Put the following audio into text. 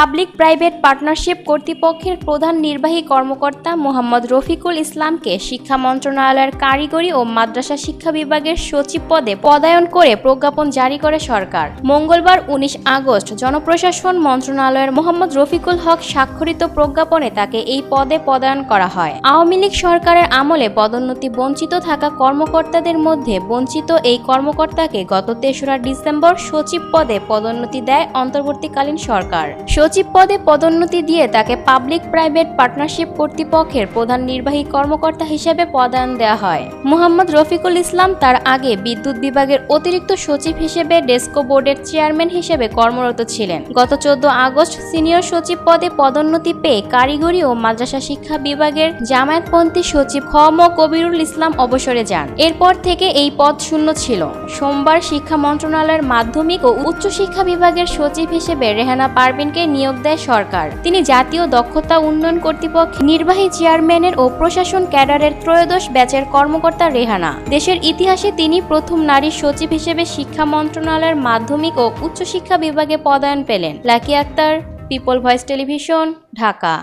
Public private partnership কর্তৃপক্ষের প্রধান নির্বাহী কর্মকর্তা মোহাম্মদ রফিকুল ইসলামকে শিক্ষা মন্ত্রণালয়ের কারিগরি ও মাদ্রাসা শিক্ষা বিভাগের সচিব পদে পদায়ন করে প্রজ্ঞাপন জারি করে সরকার। মঙ্গলবার উনিশ আগস্ট জনপ্রশাসন মন্ত্রণালয়ের মোহাম্মদ রফিকুল হক স্বাক্ষরিত প্রজ্ঞাপনে তাকে এই পদে পদায়ন করা হয়। আওয়ামী লীগ সরকারের আমলে পদোন্নতি বঞ্চিত থাকা কর্মকর্তাদের মধ্যে বঞ্চিত এই কর্মকর্তাকে গত তেসরা ডিসেম্বর সচিব পদে পদোন্নতি দেয় অন্তর্বর্তীকালীন সরকার। সচিব পদে পদোন্নতি দিয়ে তাকে পাবলিক প্রাইভেট পার্টনারশিপ কর্তৃপক্ষের প্রধান নির্বাহী কর্মকর্তা হিসেবে পদায়ন দেওয়া হয়। মোহাম্মদ রফিকুল ইসলাম তার আগে বিদ্যুৎ বিভাগের অতিরিক্ত সচিব হিসেবে ডেস্কো বোর্ডের চেয়ারম্যান হিসেবে কর্মরত ছিলেন। গত চোদ্দ আগস্ট সিনিয়র সচিব পদে পদোন্নতি পেয়ে কারিগরি ও মাদ্রাসা শিক্ষা বিভাগের জামায়াতপন্থী সচিব খ ম কবিরুল ইসলাম অবসরে যান। এরপর থেকে এই পদ শূন্য ছিল। সোমবার শিক্ষা মন্ত্রণালয়ের মাধ্যমিক ও উচ্চ শিক্ষা বিভাগের সচিব হিসেবে রেহানা পারভিনকে নিয়োগ দেয় সরকার। তিনি জাতীয় দক্ষতা উন্নয়ন কর্তৃপক্ষ, নির্বাহী চেয়ারম্যানের ও প্রশাসন ক্যাডারের ত্রয়োদশ ব্যাচের কর্মকর্তা রেহানা। দেশের ইতিহাসে তিনি প্রথম নারী সচিব হিসেবে শিক্ষা মন্ত্রণালয়ের মাধ্যমিক ও উচ্চশিক্ষা বিভাগে পদায়ন পেলেন। Lucky Akhtar, People Voice Television, Dhaka.